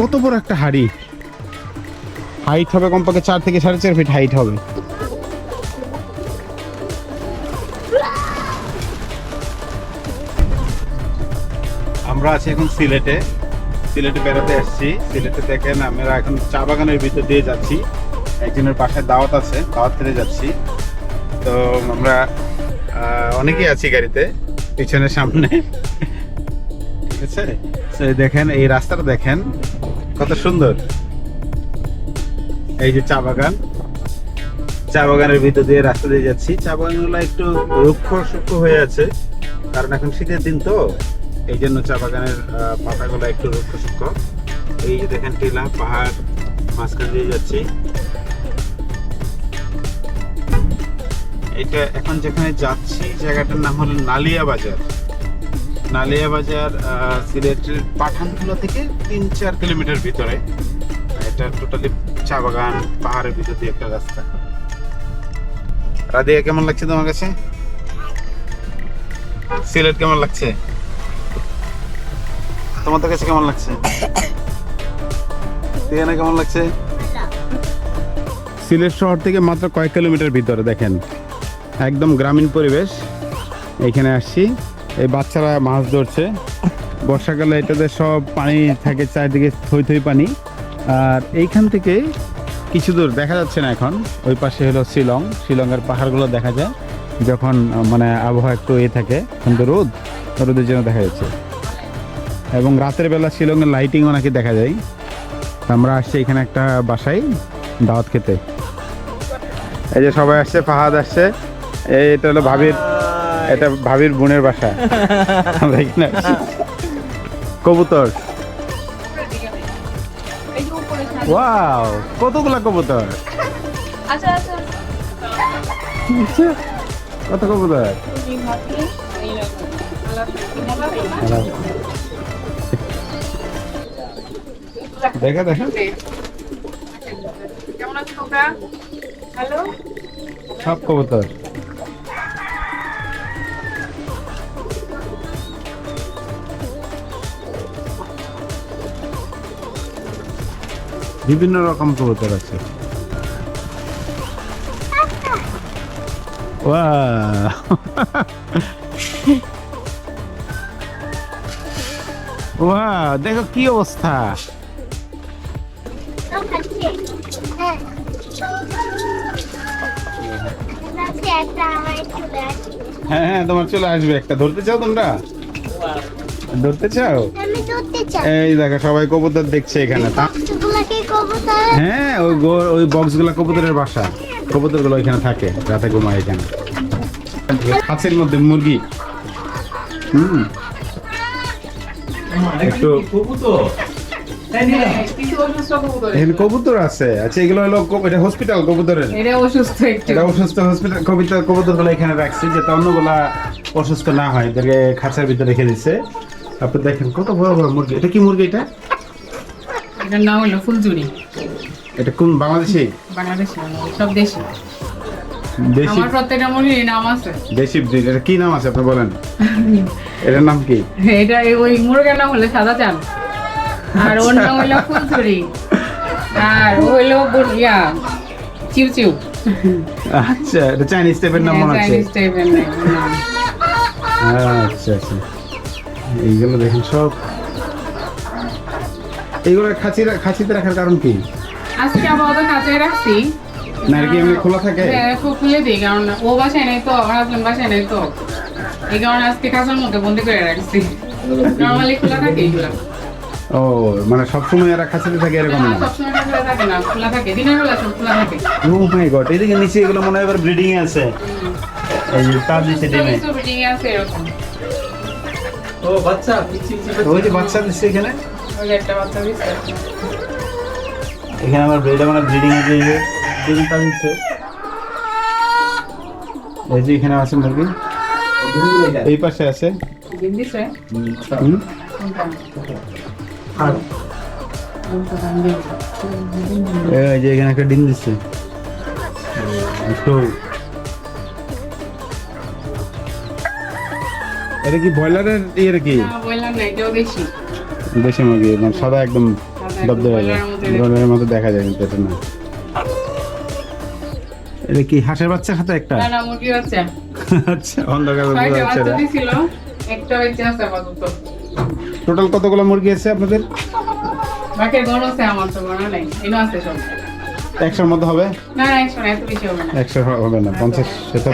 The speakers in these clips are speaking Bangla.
কত বড় একটা হাড়ি? হাইট হবে কমপক্ষে চার থেকে সাড়ে চার ফিট হাইট হবে। আমরা আছি এখন সিলেটে। সিলেটে বেড়াতে আসছি সিলেটে দেখেন আমরা এখন চা বাগানের ভিতর দিয়ে যাচ্ছি। একজনের পাশে দাওয়াত আছে, দাওয়াত খেতে যাচ্ছি। তো আমরা অনেকেই আছি গাড়িতে, পিছনে সামনে। ঠিক আছে? দেখেন, এই রাস্তাটা দেখেন। কত সুন্দর। এই যে চা বাগান। চা বাগানের ভিতর দিয়ে রাস্তা দিয়ে যাচ্ছি। চা বাগানগুলো একটু রুক্ষ সূক্ষ্ম হয়ে আছে। কারণ এখন শীতের দিন তো। এই জন্য চা বাগানের পাতাগুলো একটু রুক্ষ সূক্ষ্ম এই যে দেখেন টিলা, পাহাড়, মাঝখান দিয়ে যাচ্ছি। এটা এখন যেখানে যাচ্ছি, জায়গাটার নাম হলো নালিয়া বাজার। নালিয়া বাজার সিলেটের পাঠানটুলা থেকে তিন চার কিলোমিটার ভিতরে। এটা টোটালি চা বাগান, পাহাড়ের ভিতর দিয়ে একটা রাস্তা। রাধিয়া কেমন লাগছে তোমার কাছে? সিলেট কেমন লাগছে? তোমাদের কাছে কেমন লাগছে? রিয়ানা কেমন লাগছে? সিলেট শহর থেকে মাত্র কয়েক কিলোমিটার ভিতরে, দেখেন। একদম গ্রামীণ পরিবেশ। এখানে আসছি। এই বাচ্চারা মাছ ধরছে। বর্ষাকালে এটাতে সব পানি থাকে, চারিদিকে থই থই পানি। আর এইখান থেকে কিছু দূর দেখা যাচ্ছে না এখন। ওই পাশে হলো শিলং। শিলংয়ের পাহাড়গুলো দেখা যায়। যখন মানে আবহাওয়া একটু এ থাকে কিন্তু রোদ, রোদের জন্য দেখা যাচ্ছে। এবং রাতের বেলা শিলংয়ের লাইটিংও নাকি দেখা যায়। তো আমরা আসছি এখানে একটা বাসায় দাওয়াত খেতে। এই যে সবাই আসছে, ফাহাদ আসছে। এটা হলো ভাবির এটা ভাবির বোনের বাসা। আমরা এখানে আসছি। কবুতর। ওয়াও কতগুলা কবুতর? আচ্ছা আচ্ছা। কত কবুতর? দেখা দেখা। কেমন আছো তোমরা? হ্যালো সব কবুতর। বিভিন্ন রকম কবুতর আছে। দেখো কি অবস্থা। হ্যাঁ হ্যাঁ তোমার চলে আসবে একটা। ধরতে চাও তোমরা? ধরতে চাও? আমি ধরতে চাই। এই দেখো সবাই কবুতর দেখছে এখানে। হ্যাঁ ওই ওই বক্সগুলো কবুতরের বাসা। কবুতরগুলো এখানে থাকে রাতে ঘুমায় এখানে। হাঁসের মধ্যে মুরগি। হুম। একটু অসুস্থ কবুতর আছে। আচ্ছা এগুলো হলো এটা হসপিটাল কবুতরের? এটা অসুস্থ একটু। এটা অসুস্থ হসপিটাল কবিতা কবুতরগুলো এখানে রাখছি যাতে অন্যগুলা অসুস্থ না হয়। এদেরকে খাঁচার ভিতরে রেখে দিচ্ছে তারপর দেখেন কত বড় বড় মুরগি। এটা কি মুরগি এটা? এটার নাম হলো ফুলচুরি এটা কোন বাংলাদেশি? বাংলাদেশি সব দেশি। দেশি আমার প্রত্যেকটা মুরগির নাম আছে। দেশি ব্রিড এটা কি নাম আছে আপনি বলেন? এটার নাম কি? এটা ওই মুরগের নাম হলো সাদা চাল আর ওর নাম হলো ফুলচুরি আর ও হলো বু- ইয়া চিউ চিউ আচ্ছা এটা চাইনিজ টাইপের নাম মনে আছে চাইনিজ টাইপের নাম। আচ্ছা আচ্ছা। এইগুলো দেখেন সব এইগুলো খাঁচি খাঁচিতে রাখার কারণ কি? আজকে আপাতত রাখছি। না কি এমনি খোলা থাকে? হ্যাঁ, খুলে দিই কারণ ও বাসায় নেই তো আমার হাজবেন্ড বাসায় নেই তো। এই কারণে আজকে কাছের মধ্যে বন্দি করে রাখছি। নর্মালি খোলা থাকে এগুলো ও মানে সবসময় এরা খাঁচিতে থাকে এরকম না? সবসময় খোলা থাকে না খোলা থাকে দিনের বেলা সব খোলা থাকে। ও মাই গড এদিকে নিচে এগুলো মনে হয় এবার ব্রিডিং এ আছে এই যে তার নিচে ডিমে সব এ আছে এরকম। ও বাচ্চা। ওই যে বাচ্চা দিচ্ছে এখানে? ওই একটা বাচ্চা দিচ্ছে এখানে আমার ব্রিড মানে ব্রিডিং এ যে ডিম তার নিচ্ছে এই যে এখানে আছে মুরগি। এই পাশে আছে। ডিম দিছে? হুম? আর কোনটা? দাম দিবে? এই যে এখানে একটা ডিম দিচ্ছে এটা কি ব্রয়লারের ইয়ে কি না, এটাও বেশি দেশি মুরগি মানে সাদা একদম সাদা দবদবে ব্রয়লারের মতো দেখা যায় কিন্তু এটা না। এটা কি হাঁসের বাচ্চা খাতে একটা? না না মুরগি বাচ্চা। আচ্ছা অন্ধকার যাচ্ছে বাচ্চা না দিছিল একটা বাচ্চা আছে আপাতত। টোটাল কতগুলো মুরগি আছে আপনাদের? বাকির গণ আছে আমার তো গণ নাই এনো আছে সব। একশোর মধ্যে হবে? না না একশো না এত বেশি হবে না। একশো হবে না পঞ্চাশ সেটা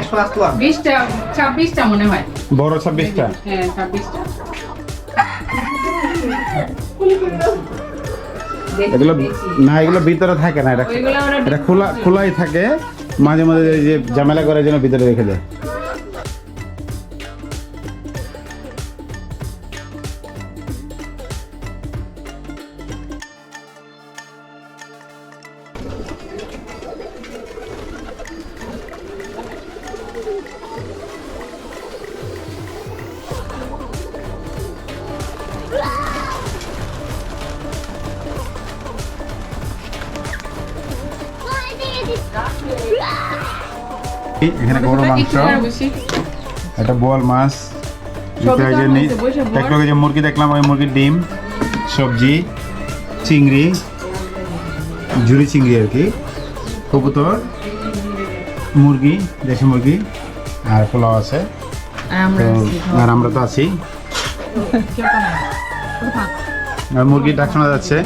বিশটা ছাব্বিশটা মনে হয়। বড় ছাব্বিশটা? হ্যাঁ ছাব্বিশটা। এগুলো না এগুলো ভিতরে থাকে না এটা এটা খোলা খোলাই থাকে। মাঝে মাঝে যে ঝামেলা করার জন্য ভিতরে রেখে দেয়। এই, এখানে বড় মাংস। একটু বোয়াল মাছ। একটু আগে যে মুরগি দেখলাম ওই মুরগির ডিম সবজি চিংড়ি ঝুরি চিংড়ি আর কি কবুতর মুরগি দেশি মুরগি আর পোলাও আছে। আর আমরা তো আছি, আর আমরা তো আছি। আর মুরগি ডাক শোনা যাচ্ছে।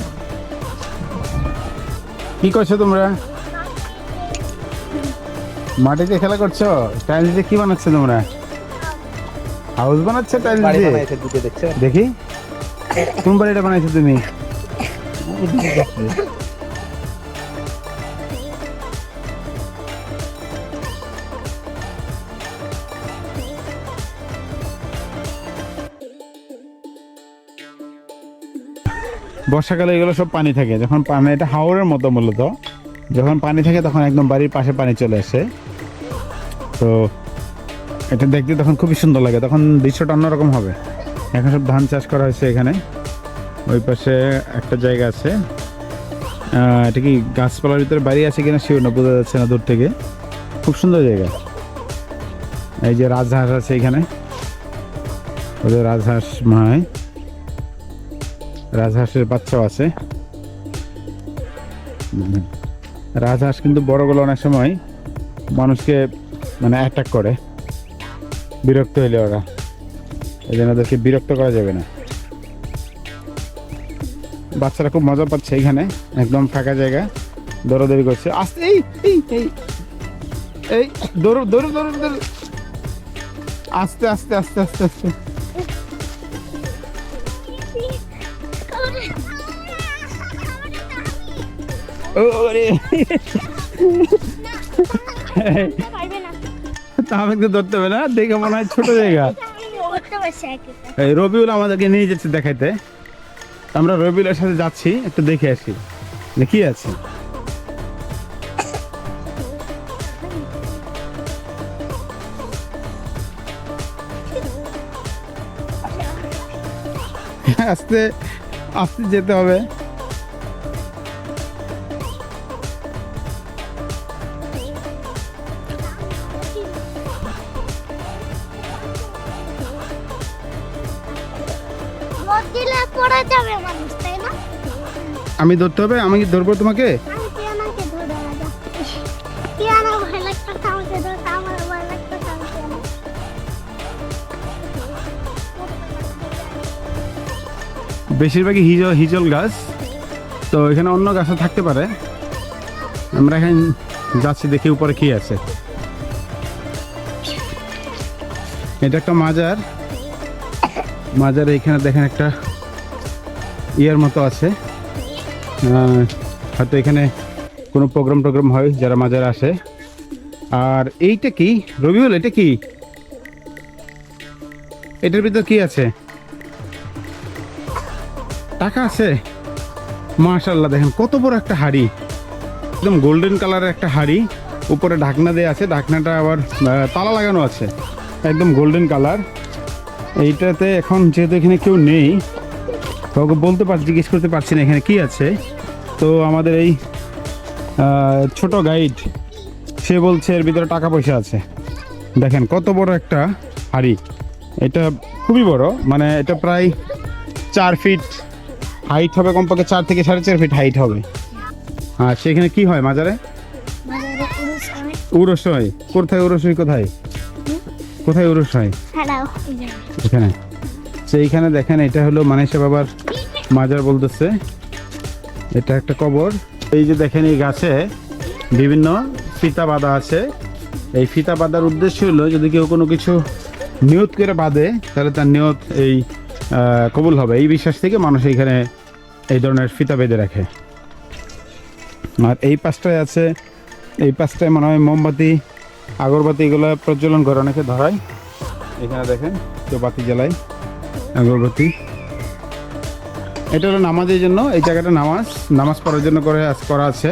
কি করছ তোমরা? মাটিতে খেলা করছ? টাইল দিয়ে কি বানাচ্ছো তোমরা? হাউস বানাচ্ছে টাইল বাড়ি দিয়ে? বানাইছে দুটো দেখছ? দেখি। কোন বাড়িটা বানাইছো তুমি? বর্ষাকালে এগুলো সব পানি থাকে। যখন পানি এটা হাওরের মতো মূলত। যখন পানি থাকে তখন একদম বাড়ির পাশে পানি চলে আসে। তো এটা দেখতে তখন খুবই সুন্দর লাগে। তখন দৃশ্যটা অন্যরকম হবে। এখন সব ধান চাষ করা হয়েছে এখানে। ওই পাশে একটা জায়গা আছে। এটা কি গাছপালার ভিতরে বাড়ি আছে কিনা শিওর না, বোঝা যাচ্ছে না দূর থেকে। খুব সুন্দর জায়গা। এই যে রাজহাঁস আছে এখানে। ওদের রাজহাঁস মায় রাজহাঁসের বাচ্চাও আছে। রাজহাঁস কিন্তু বড়গুলো অনেক সময়। মানুষকে মানে অ্যাটাক করে বিরক্ত হইলে ওরা এই জন্য ওদেরকে বিরক্ত করা যাবে না বাচ্চারা খুব মজা পাচ্ছে এখানে একদম ফাঁকা জায়গা দৌড়াদৌড়ি করছে আস্তে এই এই এই এই দৌড় দৌড় দৌড় দৌড় আস্তে আস্তে আস্তে আস্তে আস্তে ও ওরে তাহলে ধরতে হবে না, দেখে মনে হয় ছোট জায়গা। এই রবিউল আমাদেরকে নিয়ে যাচ্ছে দেখাইতে। আমরা রবিউলের সাথে যাচ্ছি, একটু দেখে আসি কি আছে। আস্তে আস্তে যেতে হবে। আমি ধরতে হবে? আমি ধরবো তোমাকে? বেশিরভাগই হিজল হিজল গাছ। তো এখানে অন্য গাছও থাকতে পারে। আমরা এখানে যাচ্ছি দেখি উপরে কি আছে। এটা একটা মাজার। মাজার এখানে দেখেন একটা ইয়ের মতো আছে। হয়তো এখানে কোনো প্রোগ্রাম টোগ্রাম হয়, যারা মাজারে আসে। আর এইটা কি? রবিউল, এটা কি? এটার ভিতর কি আছে? টাকা আছে? মাশাল্লাহ দেখেন কত বড় একটা হাড়ি। একদম গোল্ডেন কালারের একটা হাড়ি। উপরে ঢাকনা দেওয়া আছে, ঢাকনাটা আবার তালা লাগানো আছে। একদম গোল্ডেন কালার। এইটাতে এখন যেহেতু এখানে কেউ নেই কাউকে বলতে পারছি জিজ্ঞেস করতে পারছি না এখানে কি আছে। তো আমাদের এই ছোট গাইড সে বলছে এর ভিতরে টাকা পয়সা আছে। দেখেন কত বড় একটা হাড়ি। এটা খুবই বড় মানে এটা প্রায় চার ফিট হাইট হবে কমপক্ষে চার থেকে সাড়ে চার ফিট হাইট হবে। আর সেখানে কি হয় মাজারে? উরস হয়। কোথায় উরস হয় কোথায়? কোথায় উরস হয়? এখানে। তো এইখানে দেখেন এটা হলো মানেশা বাবার মাজার বলতেছে। এটা একটা কবর। এই যে দেখেন, এই গাছে বিভিন্ন ফিতা বাঁধা আছে। এই ফিতা বাঁধার উদ্দেশ্য হলো, যদি কেউ কোনো কিছু নিয়ত করে বাঁধে, তাহলে তার নিয়ত এই কবুল হবে। এই বিশ্বাস থেকে মানুষ এইখানে এই ধরনের ফিতা বেঁধে রাখে। আর এই পাশটায় আছে, এই পাশটায় মনে হয় মোমবাতি, আগরবাতি এগুলো প্রজ্বলন করে, অনেকে ধরায়। এখানে দেখেন, কেউ বাতি জ্বালায় আগরবাতি। এটা হলো নামাজের জন্য এই জায়গাটা নামাজ নামাজ পড়ার জন্য করে আজ করা আছে।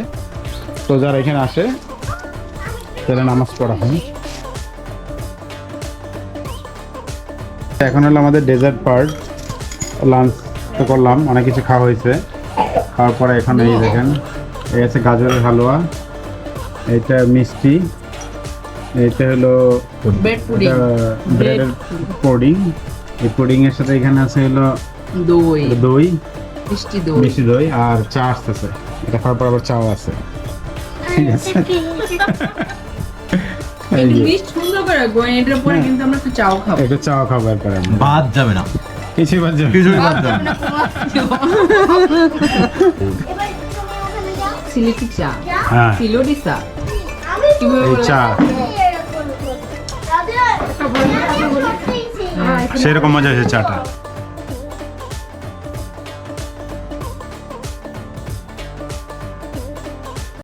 তো যারা এখানে আসে তারা নামাজ পড়া হয়। এখন হলো আমাদের ডেজার্ট পার্ট লাঞ্চ তো করলাম অনেক কিছু খাওয়া হয়েছে। খাওয়ার পরে এখন এই দেখেন এই আছে গাজরের হালুয়া এটা মিষ্টি এটা হলো. ব্রেডের পুডিং এই পুডিং এর সাথে এখানে আছে হলো দই। দই? মিষ্টি দই। মিষ্টি দই আর চা আসতেছে। এটা খাওয়ার পর আবার চাও আছে। ঠিক আছে। এই যে, মিষ্টি সুন্দর করে গোয়েন এটার পরে কিন্তু আমরা একটু চাও খাব। একটু খাবার পরে আমরা। বাদ যাবে না। কিছুই বাদ যাবে কিছুই বাদ যাবে না। এবার তুমি ওখানে যাও সিলেটি চা। হ্যাঁ। চা? চা। করতেইছি। সেরকম মজা হয়েছে চাটা।